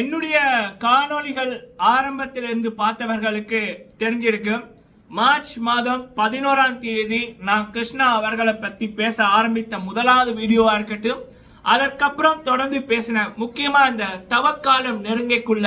என்னுடைய காணொளிகள் ஆரம்பத்திலிருந்து பார்த்தவர்களுக்கு தெரிஞ்சிருக்கும். மார்ச் மாதம் பதினோராம் தேதி நான் கிருஷ்ணா அவர்களை பற்றி பேச ஆரம்பித்த முதலாவது வீடியோவாக இருக்கட்டும். அதற்கப்புறம் தொடர்ந்து பேசின முக்கியமாக இந்த தவக்காலம் நெருங்கைக்குள்ள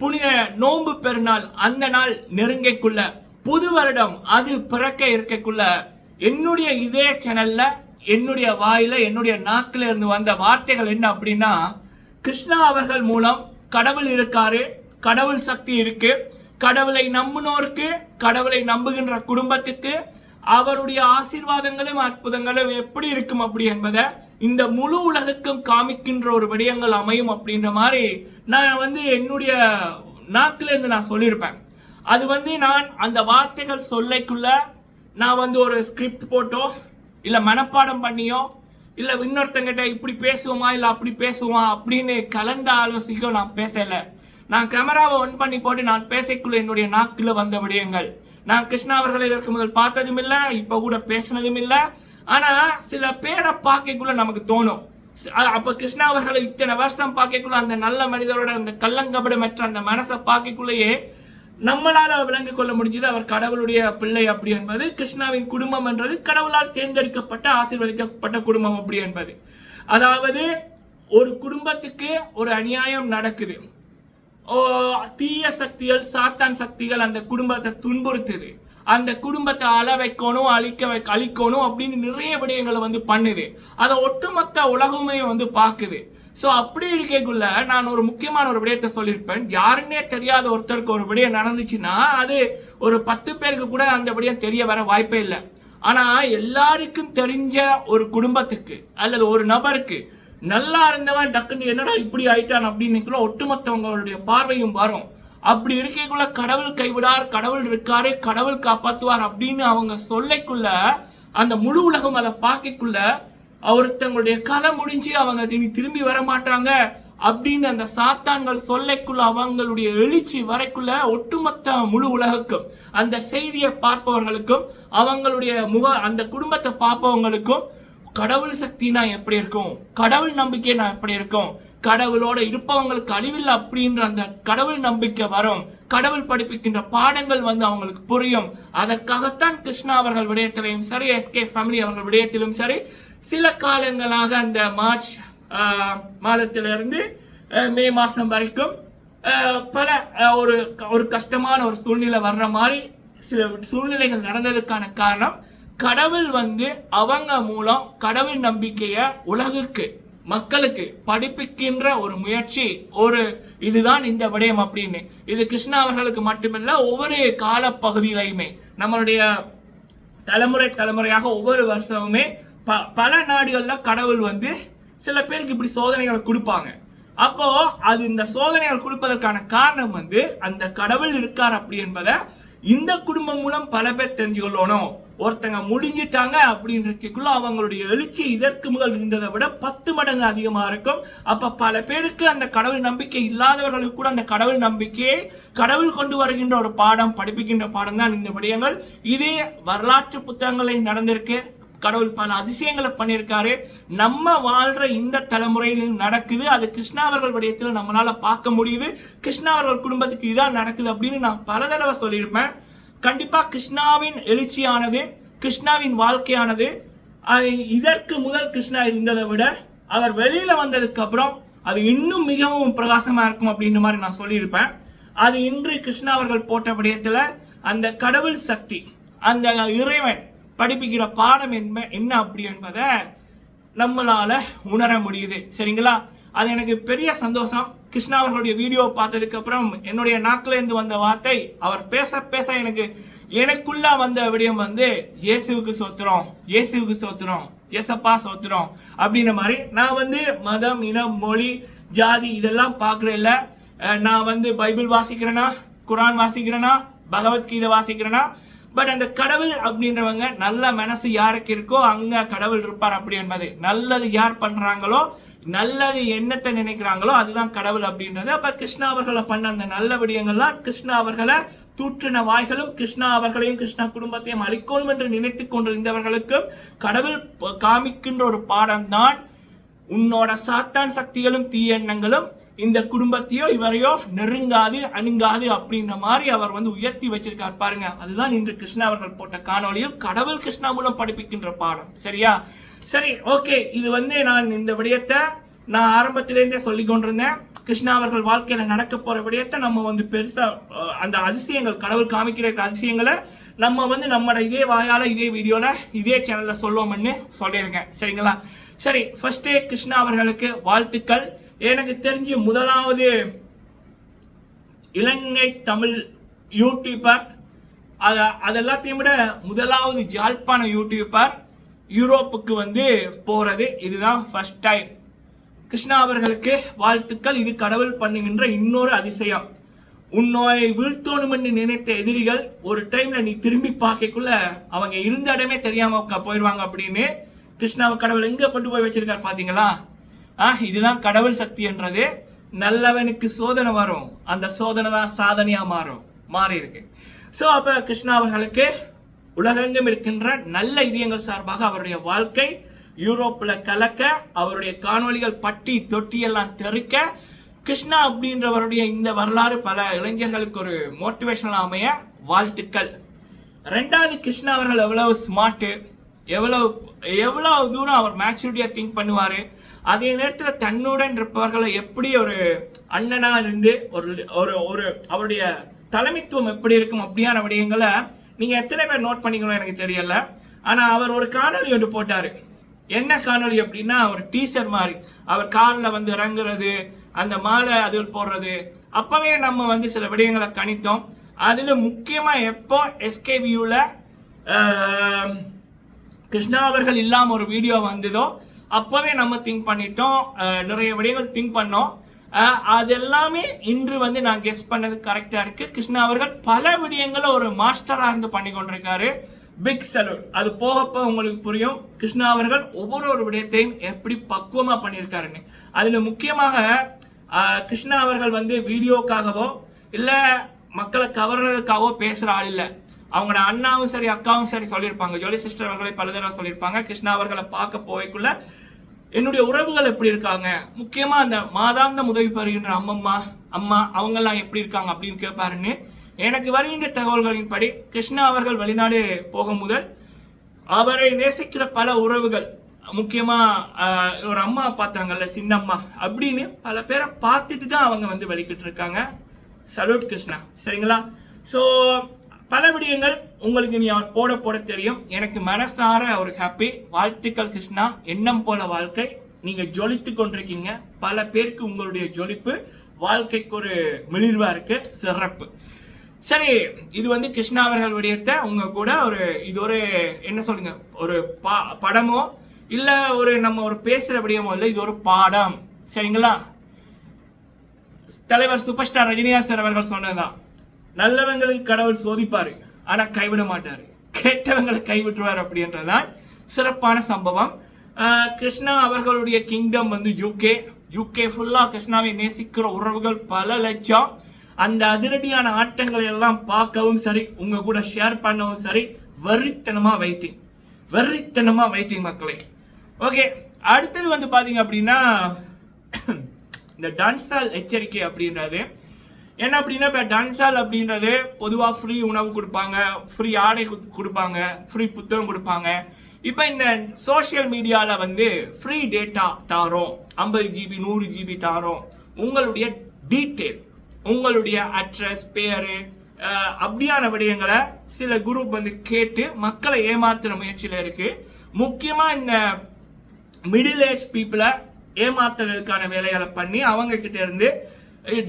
புனித நோன்பு பெருநாள் அந்த நாள் நெருங்கைக்குள்ள புது வருடம் அது பிறக்க இருக்கக்குள்ள என்னுடைய இதே சேனல்ல என்னுடைய வாயில என்னுடைய நாக்கில இருந்து வந்த வார்த்தைகள் என்ன அப்படின்னா கிருஷ்ணா அவர்கள் மூலம் கடவுள் இருக்காரு கடவுள் சக்தி இருக்கு. கடவுளை நம்பினோருக்கு கடவுளை நம்புகின்ற குடும்பத்துக்கு அவருடைய ஆசீர்வாதங்களும் அற்புதங்களும் எப்படி இருக்கும் அப்படி என்பதை இந்த முழு உலகுக்கும் காமிக்கின்ற ஒரு விடயங்கள் அமையும் அப்படின்ற மாதிரி நான் வந்து என்னுடைய நாக்கிலேருந்து நான் சொல்லியிருப்பேன். அது வந்து நான் அந்த வார்த்தைகள் சொல்லைக்குள்ள நான் வந்து ஒரு ஸ்கிரிப்ட் போட்டோ இல்லை மனப்பாடம் பண்ணியோ இல்லை இன்னொருத்தங்கிட்ட இப்படி பேசுவோமா இல்லை அப்படி பேசுவோமா அப்படின்னு கலந்த ஆலோசிக்கோ நான் பேசலை. நான் கேமராவை ஒன் பண்ணி போட்டு நான் பேசக்குள்ள என்னுடைய நாக்கில் வந்த விடயங்கள். நான் கிருஷ்ணா அவர்களை இதற்கு முதல் பார்த்ததும் இல்லை இப்போ கூட பேசினதும் இல்லை. ஆனால் சில பேரை பார்க்கக்குள்ள நமக்கு தோணும். அப்போ அப்ப கிருஷ்ணா அவர்களை இத்தனை வருஷம் பார்க்கக்குள்ள அந்த நல்ல மனிதரோட அந்த கள்ளங்கபடமற்ற அந்த மனசை பார்க்கக்குள்ளேயே நம்மளால் விளங்கிக் கொள்ள முடிஞ்சது அவர் கடவுளுடைய பிள்ளை அப்படி என்பது கிருஷ்ணாவின் குடும்பம் என்றது கடவுளால் தேர்ந்தெடுக்கப்பட்ட ஆசீர்வதிக்கப்பட்ட குடும்பம் அப்படி என்பது. அதாவது ஒரு குடும்பத்துக்கு ஒரு அநியாயம் நடக்குது. ஓ, தீய சக்திகள் சாத்தான் சக்திகள் அந்த குடும்பத்தை துன்புறுத்துது. அந்த குடும்பத்தை அள வைக்கணும் அழிக்க வை அழிக்கணும் அப்படின்னு நிறைய விடயங்களை வந்து பண்ணுது. அதை ஒட்டுமொத்த உலகமே வந்து பார்க்குது. ஸோ அப்படி இருக்கக்குள்ள நான் ஒரு முக்கியமான ஒரு விடயத்தை சொல்லியிருப்பேன். யாருன்னே தெரியாத ஒருத்தருக்கு ஒரு விடயம் நடந்துச்சுன்னா அது ஒரு பத்து பேருக்கு கூட அந்த விடயம் தெரிய வர வாய்ப்பே இல்லை. ஆனால் எல்லாருக்கும் தெரிஞ்ச ஒரு குடும்பத்துக்கு அல்லது ஒரு நபருக்கு நல்லா இருந்தவன் டக்குன்னு என்னடா இப்படி ஆயிட்டான் அப்படின்னு ஒட்டுமொத்தவங்களுடைய பார்வையும் வரும். அப்படி இருக்கைக்குள்ள கடவுள் கைவிடார் கடவுள் இருக்காரு கடவுள் காப்பாத்துவார் அப்படின்னு அவங்க சொல்லைக்குள்ள அந்த முழு உலகம் அதை பார்க்கக்குள்ள ஒருத்தங்களுடைய கதை முடிஞ்சு அவங்க இனி திரும்பி வர மாட்டாங்க அப்படின்னு அந்த சாத்தான்கள் சொல்லைக்குள்ள அவங்களுடைய எழுச்சி வரைக்குள்ள ஒட்டுமொத்த முழு உலகுக்கும் அந்த செய்தியை பார்ப்பவர்களுக்கும் அவங்களுடைய முக அந்த குடும்பத்தை பார்ப்பவங்களுக்கும் கடவுள் சக்தினா எப்படி இருக்கும்? கடவுள் நம்பிக்கை நான் எப்படி இருக்கும்? கடவுளோட இருப்பவங்களுக்கு அழிவில் அப்படின்ற அந்த கடவுள் நம்பிக்கை வரும். கடவுள் படிப்பிக்கின்ற பாடங்கள் வந்து அவங்களுக்கு புரியும். அதற்காகத்தான் கிருஷ்ணா அவர்கள் விடயத்திலையும் சரி எஸ்கே ஃபேமிலி அவர்கள் விடயத்திலும் சரி சில காலங்களாக அந்த மார்ச் மாதத்திலிருந்து மே மாதம் வரைக்கும் பல ஒரு ஒரு கஷ்டமான ஒரு சூழ்நிலை வர்ற மாதிரி சில சூழ்நிலைகள் நடந்ததுக்கான காரணம் கடவுள் வந்து அவங்க மூலம் கடவுள் நம்பிக்கையை உலகுக்கு மக்களுக்கு படிப்பிக்கின்ற ஒரு முயற்சி ஒரு இதுதான் இந்த விடயம் அப்படின்னு. இது கிருஷ்ணா அவர்களுக்கு மட்டுமல்ல ஒவ்வொரு காலப்பகுதியிலையுமே நம்மளுடைய தலைமுறை தலைமுறையாக ஒவ்வொரு வருஷமுமே ப பல நாடுகளில் கடவுள் வந்து சில பேருக்கு இப்படி சோதனைகளை கொடுப்பாங்க. அப்போ அது இந்த சோதனைகள் கொடுப்பதற்கான காரணம் வந்து அந்த கடவுள் இருக்கார் அப்படி என்பதை இந்த குடும்பம் மூலம் பல பேர் தெரிஞ்சு கொள்ளணும் ஒருத்தங்க முடிஞ்சிட்டாங்க அப்படின்றக்குள்ள அவங்களுடைய எழுச்சி இதற்கு முதல் இருந்ததை விட பத்து மடங்கு அதிகமா இருக்கும். அப்ப பல பேருக்கு அந்த கடவுள் நம்பிக்கை இல்லாதவர்களுக்கு கூட அந்த கடவுள் நம்பிக்கையை கடவுள் கொண்டு வருகின்ற ஒரு பாடம் படிப்பிக்கின்ற பாடம் தான் இந்த விடயங்கள். இதே வரலாற்று புத்தகங்களை நடந்திருக்கு. கடவுள் பல அதிசயங்களை பண்ணியிருக்காரு. நம்ம வாழ்ற இந்த தலைமுறையில் நடக்குது. அது கிருஷ்ணாவர்கள் விடயத்தில் நம்மளால பார்க்க முடியுது. கிருஷ்ணாவர்கள் குடும்பத்துக்கு இதான் நடக்குது அப்படின்னு நான் பல தடவை சொல்லியிருப்பேன். கண்டிப்பா கிருஷ்ணாவின் எழுச்சியானது கிருஷ்ணாவின் வாழ்க்கையானது அது இதற்கு முதல் கிருஷ்ணா இருந்ததை விட அவர் வெளியில வந்ததுக்கு அப்புறம் அது இன்னும் மிகவும் பிரகாசமா இருக்கும் அப்படின்ற மாதிரி நான் சொல்லியிருப்பேன். அது இன்று கிருஷ்ணா அவர்கள் போட்ட விடயத்துல அந்த கடவுள் சக்தி அந்த இறைவன் படிப்பிக்கிற பாடம் என்ன என்ன அப்படி என்பதை நம்மளால் உணர முடியுது. சரிங்களா? அது எனக்கு பெரிய சந்தோஷம். கிருஷ்ணா அவர்களுடைய வீடியோ பார்த்ததுக்கப்புறம் என்னுடைய நாக்கிலேருந்து வந்த வார்த்தை அவர் பேச பேச எனக்கு எனக்குள்ள வந்த விடயம் வந்து இயேசுவுக்கு சோத்துறோம் இயேசுவுக்கு சோத்துறோம் இயேசப்பா சோத்துறோம் அப்படின்ற மாதிரி நான் வந்து மதம் இனம் மொழி ஜாதி இதெல்லாம் பார்க்குறேன்ல. நான் வந்து பைபிள் வாசிக்கிறேனா? குரான் வாசிக்கிறேனா? பகவத்கீதை வாசிக்கிறேனா? பட் அந்த கடவுள் அப்படின்றவங்க நல்ல மனசு யாருக்கு இருக்கோ அங்க கடவுள் இருப்பார் அப்படி என்பது. நல்லது யார் பண்றாங்களோ நல்லது எண்ணத்தை நினைக்கிறாங்களோ அதுதான் கடவுள் அப்படின்றது. அப்ப கிருஷ்ணா அவர்களை பண்ண அந்த நல்ல விடயங்கள்லாம் கிருஷ்ணா அவர்களை தூற்றின வாய்களும் கிருஷ்ணா அவர்களையும் கிருஷ்ணா குடும்பத்தையும் அழிக்கணும் என்று நினைத்து கொண்டிருந்தவர்களுக்கும் கடவுள் காமிக்கின்ற ஒரு பாடம் தான் உன்னோட சாத்தான் சக்திகளும் தீய எண்ணங்களும் இந்த குடும்பத்தையோ இவரையோ நெருங்காது அணுங்காது அப்படின்ற மாதிரி அவர் வந்து உயர்த்தி வச்சிருக்கார் பாருங்க. அதுதான் இன்று கிருஷ்ணா அவர்கள் போட்ட காணொளியில் கடவுள் கிருஷ்ணா மூலம் படிப்பிக்கின்ற பாடம். சரியா? சரி ஓகே. இது வந்து நான் இந்த விடயத்தை நான் ஆரம்பத்திலேருந்தே சொல்லி கொண்டிருந்தேன். கிருஷ்ணா அவர்கள் வாழ்க்கையில நடக்க போற விடயத்தை நம்ம வந்து பெருசா அந்த அதிசயங்கள் கடவுள் காமிக்கிற அதிசயங்களை நம்ம வந்து நம்மளோட இதே வாயால இதே வீடியோல இதே சேனல்ல சொல்லுவோம்னு சொல்லியிருக்கேன். சரிங்களா? சரி ஃபர்ஸ்டே கிருஷ்ணா அவர்களுக்கு வாழ்த்துக்கள். எனக்கு தெரிஞ்சு முதலாவது இலங்கை தமிழ் யூடியூபர் அத அதெல்லாத்தையும் விட முதலாவது ஜாழ்ப்பாண யூடியூபர் யூரோப்புக்கு வந்து போகிறது இதுதான் ஃபர்ஸ்ட் டைம் கிருஷ்ணா அவர்களுக்கு வாழ்த்துக்கள். இது கடவுள் பண்ணுகின்ற இன்னொரு அதிசயம். உன்னோய் வீழ்த்தோணும் என்று நினைத்த எதிரிகள் ஒரு டைம்ல நீ திரும்பி பார்க்கக்குள்ள அவங்க இருந்த இடமே தெரியாம போயிடுவாங்க அப்படின்னு கிருஷ்ணாவை கடவுள் எங்க கொண்டு போய் வச்சிருக்காரு பாத்தீங்களா? இதுதான் கடவுள் சக்தி என்றது. நல்லவனுக்கு சோதனை வரும். அந்த சோதனை தான் சாதனையா மாறும். மாறி இருக்கு. சோ அப்ப கிருஷ்ணா அவர்களுக்கு உலகெங்கும் இருக்கின்ற நல்ல இதயங்கள் சார்பாக அவருடைய வாழ்க்கை யூரோப்பில் கலக்க அவருடைய காணொளிகள் பட்டி தொட்டி எல்லாம் தெறிக்க கிருஷ்ணா அப்படின்றவருடைய இந்த வரலாறு பல இளைஞர்களுக்கு ஒரு மோட்டிவேஷனல் அமைய வாழ்த்துக்கள். ரெண்டாவது கிருஷ்ணா அவர்கள் எவ்வளவு ஸ்மார்ட்டு எவ்வளவு எவ்வளவு தூரம் அவர் மேச்சூரிட்டியாக திங்க் பண்ணுவார் அதே நேரத்தில் தன்னுடன் இருப்பவர்களை எப்படி ஒரு அண்ணனாக இருந்து ஒரு ஒரு ஒரு அவருடைய தலைமைத்துவம் எப்படி இருக்கும் அப்படியான விடயங்களை நீங்கள் எத்தனை பேர் நோட் பண்ணிக்கணும் எனக்கு தெரியல. ஆனால் அவர் ஒரு காணொளி ஒன்று போட்டார். என்ன காணொளி அப்படின்னா ஒரு டீசர் மாதிரி. அவர் காரில் வந்து இறங்குறது அந்த மாலை அதில் போடுறது. அப்பவே நம்ம வந்து சில விடயங்களை கணித்தோம். அதில் முக்கியமாக எப்போ எஸ்கேவியூவில் கிருஷ்ணா அவர்கள் இல்லாமல் ஒரு வீடியோ வந்ததோ அப்போவே நம்ம திங்க் பண்ணிட்டோம். நிறைய விடயங்கள் திங்க் பண்ணோம். அது எல்லாமே இன்று வந்து நான் கெஸ் பண்ணது கரெக்டாக இருக்குது கிருஷ்ணா அவர்கள் பல விடயங்களை ஒரு மாஸ்டராக இருந்து பண்ணி கொண்டிருக்காரு. பிக் சலூட் அது போக போக உங்களுக்கு புரியும். கிருஷ்ணா அவர்கள் ஒவ்வொரு ஒரு விடயத்தையும் எப்படி பக்குவமாக பண்ணியிருக்காருன்னு. அதில் முக்கியமாக கிருஷ்ணா அவர்கள் வந்து வீடியோக்காகவோ இல்லை மக்களை கவர்றதுக்காகவோ பேசுகிற ஆள் இல்லை. அவங்களோட அண்ணாவும் சரி அக்காவும் சரி சொல்லியிருப்பாங்க. ஜோலி சிஸ்டர் அவர்களை பல தடவை சொல்லியிருப்பாங்க. கிருஷ்ணா அவர்களை பார்க்க போய்க்குள்ள என்னுடைய உறவுகள் எப்படி இருக்காங்க? முக்கியமாக அந்த மாதாந்த உதவி பெறுகின்ற அம்மம்மா அம்மா அவங்கெல்லாம் எப்படி இருக்காங்க அப்படின்னு கேட்பாருன்னு எனக்கு வருகின்ற தகவல்களின்படி கிருஷ்ணா அவர்கள் வெளிநாடு போகும் முதல் அவரை நேசிக்கிற பல உறவுகள் முக்கியமாக ஒரு அம்மா பார்த்தாங்கல்ல சின்னம்மா அப்படின்னு பல பேரை பார்த்துட்டு தான் அவங்க வந்து வெளிக்கிட்டு இருக்காங்க சல்யூட் கிருஷ்ணா. சரிங்களா? ஸோ பல விடயங்கள் உங்களுக்கு நீ அவர் போட போட தெரியும். எனக்கு மனசார ஒரு ஹாப்பி வாழ்த்துக்கள் கிருஷ்ணா. எண்ணம் போல வாழ்க்கை. நீங்க ஜொலித்து கொண்டிருக்கீங்க. பல பேருக்கு உங்களுடைய ஜொலிப்பு வாழ்க்கைக்கு ஒரு மிளிர்வா இருக்கு. சிறப்பு. சரி இது வந்து கிருஷ்ணா அவர்கள் விடயத்தை உங்க கூட ஒரு இது ஒரு என்ன சொல்லுங்க? ஒரு பா- படமோ இல்ல ஒரு நம்ம ஒரு பேசுற விடயமோ இல்லை இது ஒரு பாடம். சரிங்களா? தலைவர் சூப்பர் ஸ்டார் ரஜினிகாந்த் சார் அவர்கள் சொன்னதுதான். நல்லவங்களுக்கு கடவுள் சோதிப்பாரு ஆனா கைவிட மாட்டாரு. கெட்டவங்களை கைவிட்டுவார் அப்படின்றதான் சிறப்பான சம்பவம். கிருஷ்ணா அவர்களுடைய கிங்டம் வந்து யூகே யூகே ஃபுல்லா கிருஷ்ணாவை நேசிக்கிற உறவுகள் பல லட்சம். அந்த அதிரடியான ஆட்டங்களை எல்லாம் பார்க்கவும் சரி உங்க கூட ஷேர் பண்ணவும் சரி வெறித்தனமா வெயிட்டிங் வெறித்தனமா வெயிட்டிங் மக்களே. ஓகே அடுத்தது வந்து பாத்தீங்க அப்படின்னா இந்த டான்ஸால் எச்சரிக்கை அப்படின்றது. என்ன அப்படின்னா இப்போ டான்ஸால் அப்படின்றது பொதுவாக ஃப்ரீ உணவு கொடுப்பாங்க ஃப்ரீ ஆடை கொடுப்பாங்க ஃப்ரீ புத்தகம் கொடுப்பாங்க. இப்போ இந்த சோஷியல் மீடியாவில் வந்து ஃப்ரீ டேட்டா தாரோம். ஐம்பது ஜிபி நூறு ஜிபி தாரோம். உங்களுடைய டீட்டெயில் உங்களுடைய அட்ரஸ் பேரு அப்படியான விடயங்களை சில குரூப் வந்து கேட்டு மக்களை ஏமாத்துற முயற்சியில் இருக்கு. முக்கியமாக இந்த மிடில் ஏஜ் பீப்புளை ஏமாத்துறதுக்கான வேலைகளை பண்ணி அவங்க கிட்ட இருந்து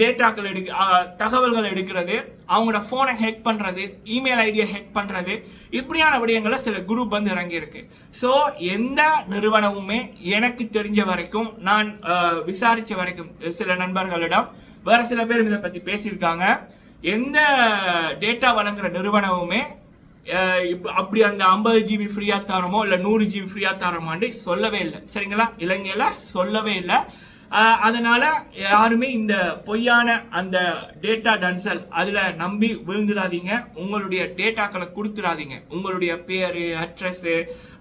டேட்டாக்கள் எடுக்க தகவல்கள் எடுக்கிறது அவங்களோட ஃபோனை ஹேக் பண்ணுறது இமெயில் ஐடியை ஹேக் பண்ணுறது இப்படியான விடயங்களை சில குரூப் வந்து இறங்கியிருக்கு. ஸோ எந்த நிறுவனமுமே எனக்கு தெரிஞ்ச வரைக்கும் நான் விசாரித்த வரைக்கும் சில நண்பர்களிடம் வேறு சில பேர் இதை பற்றி பேசியிருக்காங்க. எந்த டேட்டா வழங்குற நிறுவனமுமே அப்படி அந்த ஐம்பது ஜிபி ஃப்ரீயாக தரமோ இல்லை நூறு ஜிபி ஃப்ரீயாக தரமான்னு சொல்லவே இல்லை. சரிங்களா? இலங்கையில் சொல்லவே இல்லை. அதனால யாருமே இந்த பொய்யான அந்த டேட்டா டன்சல் அதில் நம்பி விழுந்துடாதீங்க. உங்களுடைய டேட்டாக்களை கொடுத்துடாதீங்க. உங்களுடைய பேரு address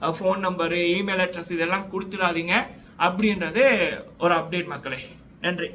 phone number email address இதெல்லாம் கொடுத்துடாதீங்க. அப்படின்றது ஒரு அப்டேட் மக்களே. நன்றி.